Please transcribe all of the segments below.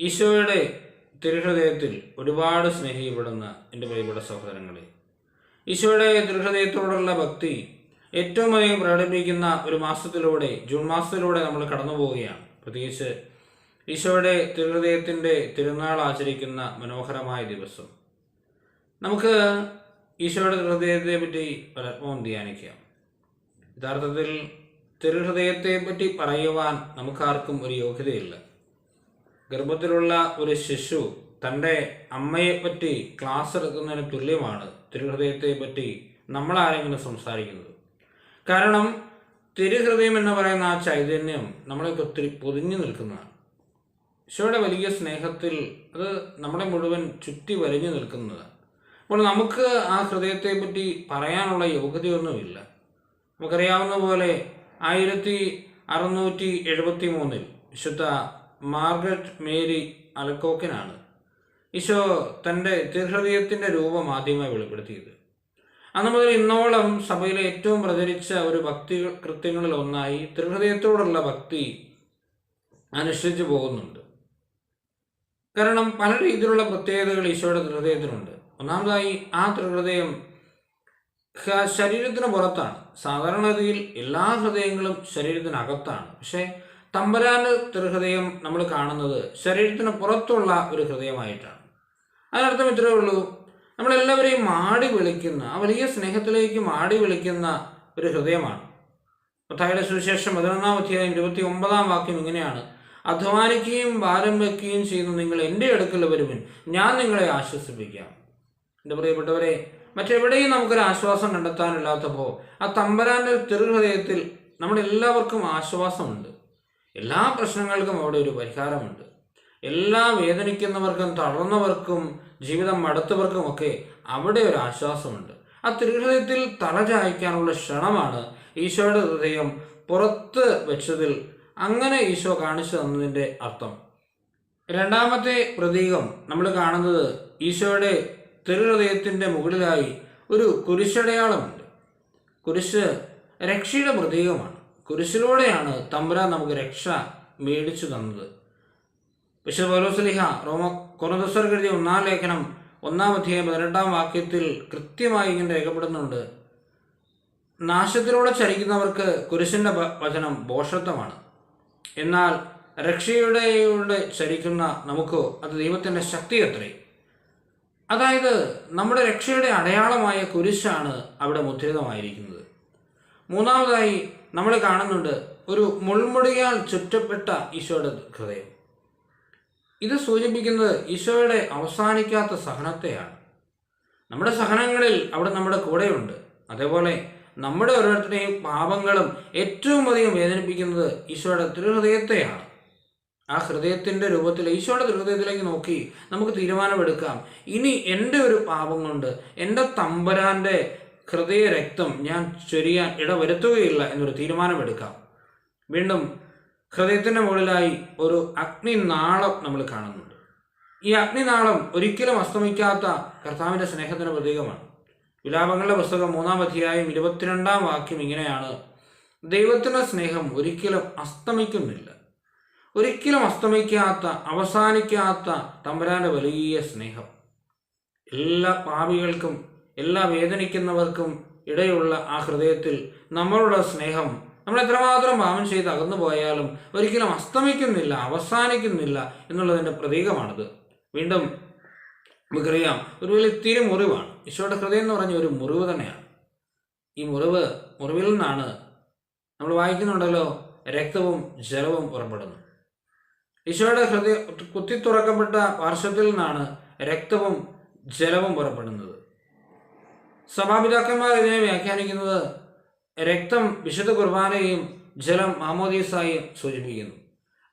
ഈശോയുടെ തിരുഹൃദയത്തിൽ ഒരുപാട് സ്നേഹിക്കപ്പെടുന്ന എന്റെ പ്രിയപ്പെട്ട സഹോദരങ്ങളെ ഈശോയുടെ തിരുഹൃദയത്തോടുള്ള ഭക്തി ഏറ്റവും അധികം പ്രകടിപ്പിക്കുന്ന ഒരു മാസത്തിലൂടെ ജൂൺ മാസത്തിലൂടെ നമ്മൾ കടന്നു പോവുകയാണ്. പ്രത്യേകിച്ച് ഈശോയുടെ തിരുഹൃദയത്തിന്റെ തിരുനാൾ ആചരിക്കുന്ന മനോഹരമായ ദിവസം. നമുക്ക് ഈശോയുടെ തിരുഹൃദയത്തെ പറ്റി പലർക്കും ധ്യാനിക്കാം. യഥാർത്ഥത്തിൽ തിരുഹൃദയത്തെ പറ്റി പറയുവാൻ നമുക്കാർക്കും ഒരു യോഗ്യതയില്ല. ഗർഭത്തിലുള്ള ഒരു ശിശു തന്റെ അമ്മയെപ്പറ്റി ക്ലാസ് എടുക്കുന്നതിന് തുല്യമാണ്. തിരുഹൃദയത്തെ പറ്റി നമ്മളാരെങ്കിലും സംസാരിക്കുന്നത്. കാരണം തിരുഹൃദയം എന്ന് പറയുന്ന ആ ചൈതന്യം നമ്മളെയൊക്കെ ഒത്തിരി പൊതിഞ്ഞു നിൽക്കുന്നതാണ്. ഈശോയുടെ വലിയ സ്നേഹത്തിൽ അത് നമ്മളെ മുഴുവൻ ചുറ്റി വരഞ്ഞു നിൽക്കുന്നതാണ്. അപ്പോൾ നമുക്ക് ആ ഹൃദയത്തെ പറ്റി പറയാനുള്ള യോഗ്യതയൊന്നുമില്ല. നമുക്കറിയാവുന്ന പോലെ ആയിരത്തി അറുന്നൂറ്റി എഴുപത്തി മൂന്നിൽ വിശുദ്ധ മാർഗരറ്റ് മേരി അലക്കോക്കിനാണ് ഈശോ തന്റെ തിരുഹൃദയത്തിന്റെ രൂപം ആദ്യമായി വെളിപ്പെടുത്തിയത്. അന്ന് മുതൽ ഇന്നോളം സഭയിലെ ഏറ്റവും പ്രചരിച്ച ഒരു ഭക്തി കൃത്യങ്ങളിൽ ഒന്നായി തിരുഹൃദയത്തോടുള്ള ഭക്തി അനുഷ്ഠിച്ചു പോകുന്നുണ്ട്. കാരണം പല രീതിയിലുള്ള പ്രത്യേകതകൾ ഈശോയുടെ ഹൃദയത്തിനുണ്ട് ഒന്നാമതായി ആ ഹൃദയം ഹ- ശരീരത്തിന് പുറത്താണ്. സാധാരണഗതിയിൽ എല്ലാ ഹൃദയങ്ങളും ശരീരത്തിനകത്താണ്. പക്ഷേ തമ്പരാന്റെ തൃഹൃദയം നമ്മൾ കാണുന്നത് ശരീരത്തിന് പുറത്തുള്ള ഒരു ഹൃദയമായിട്ടാണ്. അതിനർത്ഥം ഇത്രയേ ഉള്ളൂ. നമ്മളെല്ലാവരെയും മാടി വിളിക്കുന്ന ആ വലിയ സ്നേഹത്തിലേക്ക് മാടി വിളിക്കുന്ന ഒരു ഹൃദയമാണ്. മത്തായുടെ സുവിശേഷം പതിനൊന്നാം അധ്യായം ഇരുപത്തി ഒമ്പതാം വാക്യം ഇങ്ങനെയാണ്. അധ്വാനിക്കുകയും ഭാരം വയ്ക്കുകയും ചെയ്യുന്ന നിങ്ങൾ എന്റെ അടുക്കൽ വരുവിൻ. ഞാൻ നിങ്ങളെ ആശ്വസിപ്പിക്കാം. എന്റെ പ്രിയപ്പെട്ടവരെ മറ്റെവിടെയും നമുക്കൊരു ആശ്വാസം കണ്ടെത്താനില്ലാത്തപ്പോൾ ആ തമ്പരാന്റെ തിരുഹൃദയത്തിൽ നമ്മളെല്ലാവർക്കും ആശ്വാസമുണ്ട്. എല്ലാ പ്രശ്നങ്ങൾക്കും അവിടെ ഒരു പരിഹാരമുണ്ട്. എല്ലാ വേദനിക്കുന്നവർക്കും തളർന്നവർക്കും ജീവിതം മടുത്തവർക്കും ഒക്കെ അവിടെ ഒരു ആശ്വാസമുണ്ട്. ആ തിരുഹൃദയത്തിൽ തലചായ്ക്കാനുള്ള ക്ഷണമാണ് ഈശോയുടെ ഹൃദയം പുറത്ത് വെച്ചതിൽ അങ്ങനെ ഈശോ കാണിച്ചു തന്നതിന്റെ അർത്ഥം. രണ്ടാമത്തെ പ്രതീകം നമ്മൾ കാണുന്നത് ഈശോയുടെ തിരുഹൃദയത്തിന്റെ മുകളിലായി ഒരു കുരിശടയാളമുണ്ട്. കുരിശ് രക്ഷയുടെ പ്രതീകമാണ്. കുരിശിലൂടെയാണ് തമ്പുരാൻ നമുക്ക് രക്ഷ മേടിച്ചു തന്നത്. വിശുദ്ധ പൗലോസ്ലിഹ റോമ കൊറദസ്വർക്ക് എഴുതിയ ഒന്നാം ലേഖനം ഒന്നാം അധ്യായം പതിനെട്ടാം വാക്യത്തിൽ കൃത്യമായി ഇങ്ങനെ രേഖപ്പെടുന്നുണ്ട്. നാശത്തിലൂടെ ചരിക്കുന്നവർക്ക് കുരിശിന്റെ വചനം ബോഷത്വമാണ്. എന്നാൽ രക്ഷയുടെ ചരിക്കുന്ന നമുക്ക് അത് ദൈവത്തിന്റെ ശക്തി അത്രേ. അതായത് നമ്മുടെ രക്ഷയുടെ അടയാളമായ കുരിശാണ് അവിടെ മുദ്രിതമായിരിക്കുന്നത്. മൂന്നാമതായി നമ്മൾ കാണുന്നുണ്ട് ഒരു മുൾമുടിയാൽ ചുറ്റപ്പെട്ട ഈശോയുടെ ഹൃദയം. ഇത് സൂചിപ്പിക്കുന്നത് ഈശോയുടെ അവസാനിക്കാത്ത സഹനത്തെയാണ്. നമ്മുടെ സഹനങ്ങളിൽ അവിടെ നമ്മുടെ കൂടെയുണ്ട്. അതേപോലെ നമ്മുടെ ഓരോരുത്തരുടെയും പാപങ്ങളും ഏറ്റവും അധികം വേദനിപ്പിക്കുന്നത് ഈശോയുടെ തിരുഹൃദയത്തെയാണ്. ആ ഹൃദയത്തിന്റെ രൂപത്തിൽ ഈശോയുടെ ഹൃദയത്തിലേക്ക് നോക്കി നമുക്ക് തീരുമാനമെടുക്കാം. ഇനി എന്റെ ഒരു പാപം കൊണ്ട് എന്റെ തമ്പരാന്റെ ഹൃദയ രക്തം ഞാൻ ചൊരിയാൻ ഇടവരുത്തുകയില്ല എന്നൊരു തീരുമാനമെടുക്കാം. വീണ്ടും ഹൃദയത്തിന്റെ മുകളിലായി ഒരു അഗ്നിനാളം നമ്മൾ കാണുന്നുണ്ട്. ഈ അഗ്നിനാളം ഒരിക്കലും അസ്തമിക്കാത്ത കർത്താവിന്റെ സ്നേഹത്തിന്റെ പ്രതീകമാണ്. വിലാപങ്ങളുടെ പുസ്തകം മൂന്നാം അധ്യായം ഇരുപത്തിരണ്ടാം വാക്യം ഇങ്ങനെയാണ്. ദൈവത്തിന്റെ സ്നേഹം ഒരിക്കലും അസ്തമിക്കുന്നില്ല. ഒരിക്കലും അസ്തമിക്കാത്ത അവസാനിക്കാത്ത തമ്പരാന്റെ വലിയ സ്നേഹം. എല്ലാ പാപികൾക്കും എല്ലാ വേദനിക്കുന്നവർക്കും ഇടയുള്ള ആ ഹൃദയത്തിൽ നമ്മളുടെ സ്നേഹം. നമ്മൾ എത്രമാത്രം പാപം ചെയ്ത് അകന്നു പോയാലും ഒരിക്കലും അസ്തമിക്കുന്നില്ല അവസാനിക്കുന്നില്ല എന്നുള്ളതിന്റെ പ്രതീകമാണിത്. വീണ്ടും നമുക്കറിയാം ഒരു വലിയ തിരുമുറിവാണ്. ഈശോയുടെ ഹൃദയം എന്ന് പറഞ്ഞ ഒരു മുറിവ് തന്നെയാണ്. ഈ മുറിവ് മുറിവിൽ നിന്നാണ് നമ്മൾ വായിക്കുന്നുണ്ടല്ലോ രക്തവും ജലവും പുറപ്പെടുന്നു. ഈശോയുടെ ഹൃദയ കുത്തി തുറക്കപ്പെട്ട പാർശ്വത്തിൽ നിന്നാണ് രക്തവും ജലവും പുറപ്പെടുന്നത്. സഭാപിതാക്കന്മാർ ഇതിനെ വ്യാഖ്യാനിക്കുന്നത് രക്തം വിശുദ്ധ കുർബാനയും ജലം മാമോദീസായും സൂചിപ്പിക്കുന്നു.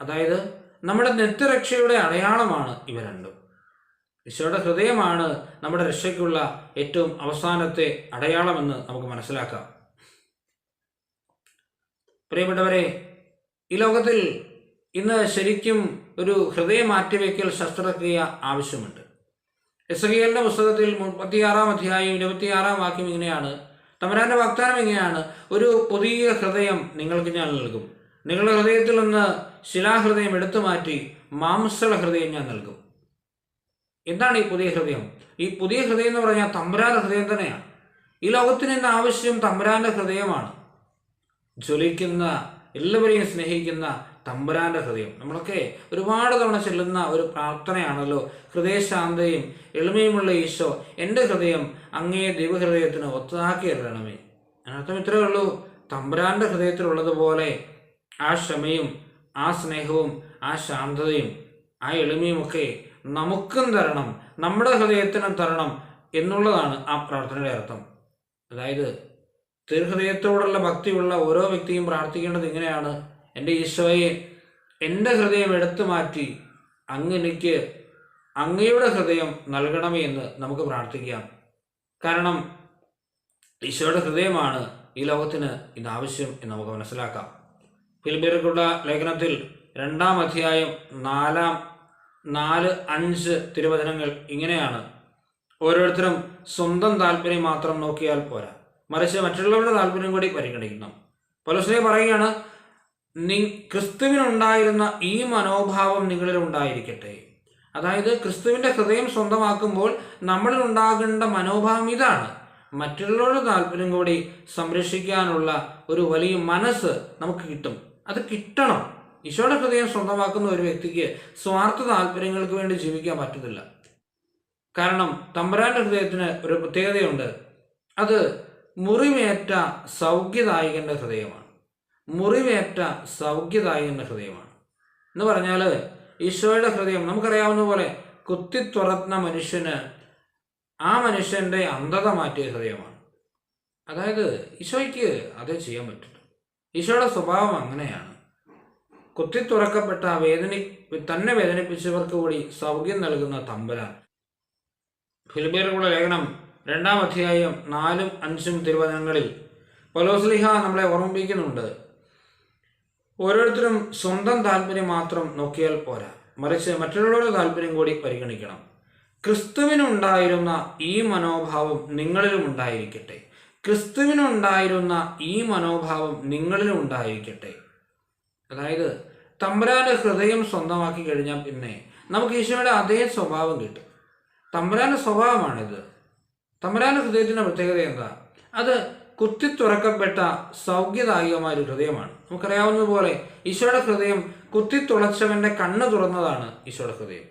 അതായത് നമ്മുടെ നിത്യരക്ഷയുടെ അടയാളമാണ് ഇവ രണ്ടും. ഈശോയുടെ ഹൃദയമാണ് നമ്മുടെ രക്ഷയ്ക്കുള്ള ഏറ്റവും അവസാനത്തെ അടയാളമെന്ന് നമുക്ക് മനസ്സിലാക്കാം. പ്രിയപ്പെട്ടവരെ ഈ ലോകത്തിൽ ഇന്ന് ശരിക്കും ഒരു ഹൃദയ മാറ്റിവെക്കൽ ശസ്ത്രക്രിയ ആവശ്യമുണ്ട്. എസ് എന്റെ പുസ്തകത്തിൽ മുപ്പത്തിയാറാം അധ്യായം ഇരുപത്തിയാറാം വാക്യം ഇങ്ങനെയാണ്. തമരാന്റെ വാഗ്ദാനം ഇങ്ങനെയാണ്. ഒരു പുതിയ ഹൃദയം നിങ്ങൾക്ക് ഞാൻ നൽകും. നിങ്ങളുടെ ഹൃദയത്തിൽ നിന്ന് ശിലാഹൃദയം എടുത്തു മാറ്റി മാംസള ഹൃദയം ഞാൻ നൽകും. എന്താണ് ഈ പുതിയ ഹൃദയം? ഈ പുതിയ ഹൃദയം എന്ന് പറഞ്ഞാൽ തമ്പുരാന്റെ ഹൃദയം തന്നെയാണ്. ഈ ലോകത്തിന് ഇന്ന് ആവശ്യം തമ്പുരാന്റെ ഹൃദയമാണ്. ജ്വലിക്കുന്ന എല്ലാവരെയും സ്നേഹിക്കുന്ന തമ്പുരാന്റെ ഹൃദയം. നമ്മളൊക്കെ ഒരുപാട് തവണ ചെല്ലുന്ന ഒരു പ്രാർത്ഥനയാണല്ലോ. ഹൃദയശാന്തയും എളിമയുമുള്ള ഈശോ എന്റെ ഹൃദയം അങ്ങേ ദൈവഹൃദയത്തിന് ഒത്താക്കി എറിയണമേ അതിനർത്ഥം ഇത്രയേ ഉള്ളൂ. തമ്പുരാന്റെ ഹൃദയത്തിലുള്ളതുപോലെ ആ ക്ഷമയും ആ സ്നേഹവും ആ ശാന്തതയും ആ എളിമയുമൊക്കെ നമുക്കും തരണം നമ്മുടെ ഹൃദയത്തിനും തരണം എന്നുള്ളതാണ് ആ പ്രാർത്ഥനയുടെ അർത്ഥം. അതായത് തിരുഹൃദയത്തോടുള്ള ഭക്തിയുള്ള ഓരോ വ്യക്തിയും പ്രാർത്ഥിക്കേണ്ടത് ഇങ്ങനെയാണ്. എന്റെ ഈശോയെ എന്റെ ഹൃദയം എടുത്തു മാറ്റി അങ്ങ് എനിക്ക് അങ്ങയുടെ ഹൃദയം നൽകണമേ എന്ന് നമുക്ക് പ്രാർത്ഥിക്കാം. കാരണം ഈശോയുടെ ഹൃദയമാണ് ഈ ലോകത്തിന് ഇന്ന് ആവശ്യം എന്ന് നമുക്ക് മനസ്സിലാക്കാം. ഫിലിപ്പിയർക്കുള്ള ലേഖനത്തിൽ രണ്ടാം അധ്യായം നാലാം നാല് അഞ്ച് തിരുവചനങ്ങൾ ഇങ്ങനെയാണ്. ഓരോരുത്തരും സ്വന്തം താല്പര്യം മാത്രം നോക്കിയാൽ പോരാ. മറിച്ച് മറ്റുള്ളവരുടെ താല്പര്യം കൂടി പരിഗണിക്കണം പലസ്ലേ പറയുകയാണ് നി ക്രിസ്തുവിനുണ്ടായിരുന്ന ഈ മനോഭാവം നിങ്ങളിൽ ഉണ്ടായിരിക്കട്ടെ. അതായത് ക്രിസ്തുവിന്റെ ഹൃദയം സ്വന്തമാക്കുമ്പോൾ നമ്മളിൽ ഉണ്ടാകേണ്ട മനോഭാവം ഇതാണ്. മറ്റുള്ളവരുടെ താല്പര്യം കൂടി സംരക്ഷിക്കാനുള്ള ഒരു വലിയ മനസ്സ് നമുക്ക് കിട്ടും. അത് കിട്ടണം. ഈശോയുടെ ഹൃദയം സ്വന്തമാക്കുന്ന ഒരു വ്യക്തിക്ക് സ്വാർത്ഥ താല്പര്യങ്ങൾക്ക് വേണ്ടി ജീവിക്കാൻ പറ്റത്തില്ല. കാരണം തമ്പുരാന്റെ ഹൃദയത്തിന് ഒരു പ്രത്യേകതയുണ്ട്. അത് മുറിവേറ്റ സൗഖ്യദായകന്റെ ഹൃദയമാണ്. മുറിവേറ്റ സൗഖ്യദായകന്റെ ഹൃദയമാണ്. എന്ന് പറഞ്ഞാൽ ഈശോയുടെ ഹൃദയം നമുക്കറിയാവുന്ന പോലെ കുത്തിത്തുറന്ന മനുഷ്യന് ആ മനുഷ്യന്റെ അന്ധത മാറ്റിയ ഹൃദയമാണ്. അതായത് ഈശോയ്ക്ക് അതേ ചെയ്യാൻ പറ്റുള്ളൂ ഈശോയുടെ സ്വഭാവം അങ്ങനെയാണ്. കുത്തിത്തുറക്കപ്പെട്ട വേദനി തന്നെ വേദനിപ്പിച്ചവർക്ക് കൂടി സൗഖ്യം നൽകുന്ന തമ്പുരാൻ. ഫിലിപ്പിയർക്കുള്ള ലേഖനം രണ്ടാം അധ്യായം നാലും അഞ്ചും തിരുവചനങ്ങളിൽ പലോസ്ലിഹ നമ്മളെ ഓർമ്മിപ്പിക്കുന്നുണ്ട്. ഓരോരുത്തരും സ്വന്തം താല്പര്യം മാത്രം നോക്കിയാൽ പോരാ. മറിച്ച് മറ്റുള്ളവരുടെ താല്പര്യം കൂടി പരിഗണിക്കണം. ക്രിസ്തുവിനുണ്ടായിരുന്ന ഈ മനോഭാവം നിങ്ങളിലും ഉണ്ടായിരിക്കട്ടെ. ക്രിസ്തുവിനുണ്ടായിരുന്ന ഈ മനോഭാവം നിങ്ങളിലും ഉണ്ടായിരിക്കട്ടെ. അതായത് തമ്പുരാന്റെ ഹൃദയം സ്വന്തമാക്കി കഴിഞ്ഞാൽ പിന്നെ നമുക്ക് ഈശോയുടെ അതേ സ്വഭാവം കിട്ടും. തമ്പുരാന്റെ സ്വഭാവമാണിത്. തമ്പുരാന്റെ ഹൃദയത്തിന്റെ പ്രത്യേകത എന്താ? അത് കുത്തിത്തുറക്കപ്പെട്ട സൗഖ്യദായകമായ ഒരു ഹൃദയമാണ്. നമുക്കറിയാവുന്നതുപോലെ ഈശോയുടെ ഹൃദയം കുത്തിത്തുളച്ചവന്റെ കണ്ണ് തുറന്നതാണ് ഈശോയുടെ ഹൃദയം.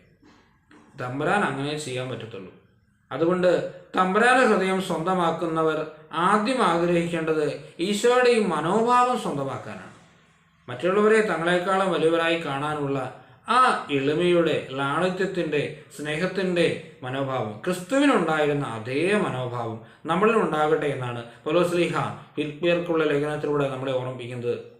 തമ്പരാൻ അങ്ങനെ ചെയ്യാൻ പറ്റത്തുള്ളൂ. അതുകൊണ്ട് തമ്പരാന ഹൃദയം സ്വന്തമാക്കുന്നവർ ആദ്യം ആഗ്രഹിക്കേണ്ടത് ഈശോയുടെ ഈ മനോഭാവം സ്വന്തമാക്കാനാണ്. മറ്റുള്ളവരെ തങ്ങളെക്കാളും വലിയവരായി കാണാനുള്ള ആ എളിമയുടെ ലാളിത്യത്തിന്റെ സ്നേഹത്തിന്റെ മനോഭാവം ക്രിസ്തുവിനുണ്ടായിരുന്ന അതേ മനോഭാവം നമ്മളിൽ ഉണ്ടാകട്ടെ എന്നാണ് പൊലോസ്ലിഹ ഫിൽപ്പിയർക്കുള്ള ലേഖനത്തിലൂടെ നമ്മളെ ഓർമ്മിപ്പിക്കുന്നത്.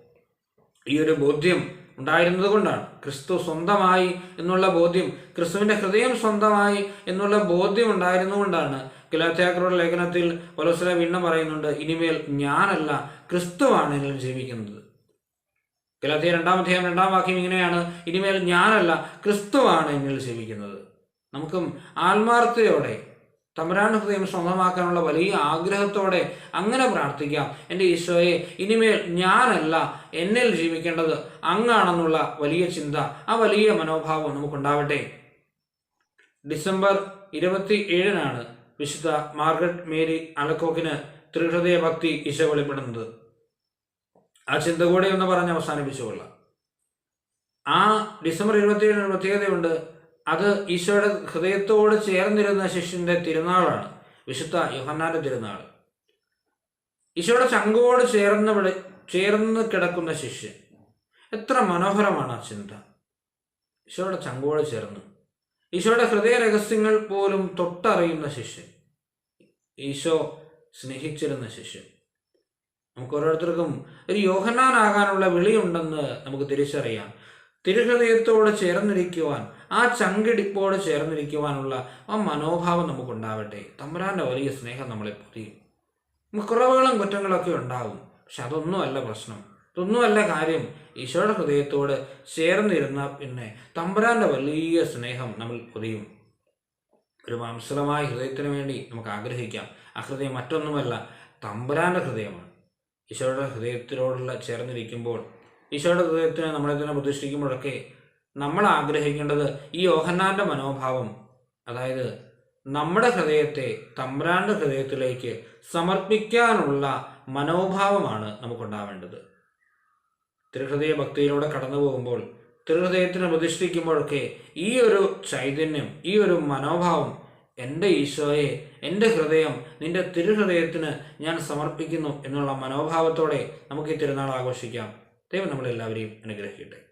ഈ ഒരു ബോധ്യം ഉണ്ടായിരുന്നത് കൊണ്ടാണ്. ക്രിസ്തു സ്വന്തമായി എന്നുള്ള ബോധ്യം ക്രിസ്തുവിന്റെ ഹൃദയം സ്വന്തമായി എന്നുള്ള ബോധ്യം ഉണ്ടായിരുന്നുകൊണ്ടാണ് ഗലാത്യാക്കളുടെ ലേഖനത്തിൽ പൊലോസ്ല വീണ്ടും പറയുന്നുണ്ട് ഇനിമേൽ ഞാനല്ല ക്രിസ്തുവാണ് എന്നിൽ ജീവിക്കുന്നത് ഗലാത്യ രണ്ടാം അധ്യായം രണ്ടാം വാക്യം ഇങ്ങനെയാണ് ഇനിമേൽ ഞാനല്ല ക്രിസ്തുവാണ് എന്നിൽ ജീവിക്കുന്നത് നമുക്കും ആത്മാർത്ഥതയോടെ തമ്പുരാൻ ഹൃദയം സ്വന്തമാക്കാനുള്ള വലിയ ആഗ്രഹത്തോടെ അങ്ങനെ പ്രാർത്ഥിക്കാം. എന്റെ ഈശോയെ ഇനിമേൽ ഞാനല്ല എന്നിൽ ജീവിക്കേണ്ടത് അങ്ങാണെന്നുള്ള വലിയ ചിന്ത ആ വലിയ മനോഭാവം നമുക്കുണ്ടാവട്ടെ. ഡിസംബർ ഇരുപത്തി ഏഴിനാണ് വിശുദ്ധ മാർഗരറ്റ് മേരി അലക്കോക്കിന് ത്രിഹൃദയ ഭക്തി ഈശോ വെളിപ്പെടുന്നത്. ആ ചിന്ത കൂടെ ഒന്ന് പറഞ്ഞ് അവസാനിപ്പിച്ചുകൊള്ളാം. ആ ഡിസംബർ ഇരുപത്തിയേഴിന് പ്രത്യേകതയുണ്ട്. അത് ഈശോയുടെ ഹൃദയത്തോട് ചേർന്നിരുന്ന ശിഷ്യന്റെ തിരുനാളാണ്. വിശുദ്ധ യോഹന്നാന്റെ തിരുനാൾ. ഈശോയുടെ ചങ്കോട് ചേർന്ന് ചേർന്ന് കിടക്കുന്ന ശിഷ്യൻ. എത്ര മനോഹരമാണ് ആ ചിന്ത. ഈശോയുടെ ചങ്കോട് ചേർന്ന്. ഈശോയുടെ ഹൃദയ രഹസ്യങ്ങൾ പോലും തൊട്ടറിയുന്ന ശിഷ്യൻ. ഈശോ സ്നേഹിച്ചിരുന്ന ശിഷ്യൻ. നമുക്ക് ഓരോരുത്തർക്കും ഒരു യോഹന്നാനാകാനുള്ള വിളിയുണ്ടെന്ന് നമുക്ക് തിരിച്ചറിയാം. തിരുഹൃദയത്തോട് ചേർന്നിരിക്കുവാൻ ആ ചങ്കിടിപ്പോട് ചേർന്നിരിക്കുവാനുള്ള ആ മനോഭാവം നമുക്കുണ്ടാവട്ടെ. തമ്പുരാന്റെ വലിയ സ്നേഹം നമ്മളെ പൊതിയും കുറവുകളും കുറ്റങ്ങളൊക്കെ ഉണ്ടാകും പക്ഷെ അതൊന്നുമല്ല പ്രശ്നം. ഇതൊന്നുമല്ല കാര്യം. ഈശോയുടെ ഹൃദയത്തോട് ചേർന്നിരുന്ന പിന്നെ തമ്പുരാന്റെ വലിയ സ്നേഹം നമ്മൾ പൊതിയും. ഒരു മാംസലമായ ഹൃദയത്തിന് വേണ്ടി നമുക്ക് ആഗ്രഹിക്കാം. ആ ഹൃദയം മറ്റൊന്നുമല്ല തമ്പുരാന്റെ ഹൃദയമാണ്. ഈശോയുടെ ഹൃദയത്തിനോടുള്ള ചേർന്നിരിക്കുമ്പോൾ ഈശോയുടെ ഹൃദയത്തിന് നമ്മളെ തന്നെ പ്രതിഷ്ഠിക്കുമ്പോഴൊക്കെ നമ്മൾ ആഗ്രഹിക്കേണ്ടത് ഈ യോഹന്നാന്റെ മനോഭാവം അതായത് നമ്മുടെ ഹൃദയത്തെ തമ്പ്രാന്റെ ഹൃദയത്തിലേക്ക് സമർപ്പിക്കാനുള്ള മനോഭാവമാണ് നമുക്കുണ്ടാവേണ്ടത്. തിരുഹൃദയ ഭക്തിയിലൂടെ കടന്നു പോകുമ്പോൾ തിരുഹൃദയത്തിന് പ്രതിഷ്ഠിക്കുമ്പോഴൊക്കെ ഈ ഒരു ചൈതന്യം ഈ ഒരു മനോഭാവം എന്റെ ഈശോയെ എന്റെ ഹൃദയം നിന്റെ തിരുഹൃദയത്തിന് ഞാൻ സമർപ്പിക്കുന്നു എന്നുള്ള മനോഭാവത്തോടെ നമുക്ക് ഈ തിരുനാൾ ആഘോഷിക്കാം. ദൈവം നമ്മളെല്ലാവരെയും അനുഗ്രഹിക്കട്ടെ.